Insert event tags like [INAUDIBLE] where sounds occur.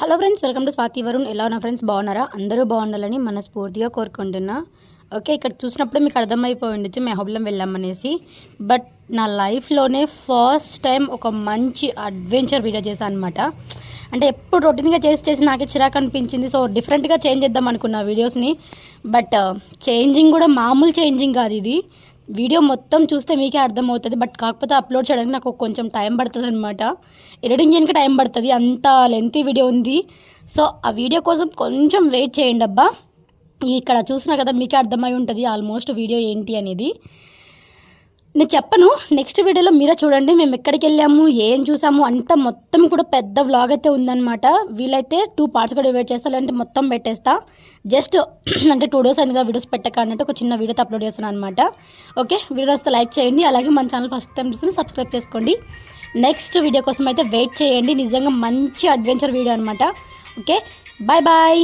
Hello friends welcome to Swati Varun. ఎలా ఉన్నా friends బాగున్నారా? అందరూ బాగుండాలని మనస్ఫూర్తిగా కోరుకుంటున్నా. ఓకే ఇక్కడ చూసినప్పుడు మీకు అర్థమైపోయి ఉండొచ్చు మెహబ్లం వెళ్ళామనేసి బట్ నా లైఫ్లోనే ఫస్ట్ టైం ఒక మంచి అడ్వెంచర్ వీడియో చేశాను అనమాట అంటే ఎప్పుడు రొటీన్గా చేసి చేసి నాకే చిరాకు అనిపించింది. సో డిఫరెంట్గా చేంజ్ చేద్దాం అనుకున్నా వీడియోస్ని. బట్ చేంజింగ్ కూడా మామూలు చేంజింగ్ కాదు ఇది. వీడియో మొత్తం చూస్తే మీకే అర్థమవుతుంది. బట్ కాకపోతే అప్లోడ్ చేయడానికి నాకు కొంచెం టైం పడుతుంది అనమాట ఎడిటింగ్ చేయడానికి టైం పడుతుంది. అంత లెంతీ వీడియో ఉంది. సో ఆ వీడియో కోసం కొంచెం వెయిట్ చేయండి అబ్బా. ఇక్కడ చూసినా కదా మీకే అర్థమై ఉంటుంది ఆల్మోస్ట్ వీడియో ఏంటి అనేది. నేను చెప్పను. నెక్స్ట్ వీడియోలో మీరే చూడండి. మేము ఎక్కడికి వెళ్ళాము ఏం చూసాము అంతా మొత్తం కూడా పెద్ద వ్లాగ్ అయితే ఉందన్నమాట. వీలైతే టూ పార్ట్స్ కూడా డివైడ్ చేస్తా లేదంటే మొత్తం పెట్టేస్తా. జస్ట్ [CLEARS THROAT] అంటే టూ డేస్ అయిందిగా వీడియోస్ పెట్టక అన్నట్టు ఒక చిన్న వీడియోతో అప్లోడ్ చేస్తాను అనమాట ఓకే వీడియో వస్తే లైక్ చేయండి. అలాగే మన ఛానల్ ఫస్ట్ టైం చూస్తే సబ్స్క్రైబ్ చేసుకోండి. నెక్స్ట్ వీడియో కోసం అయితే వెయిట్ చేయండి. నిజంగా మంచి అడ్వెంచర్ వీడియో అనమాట ఓకే బాయ్ బాయ్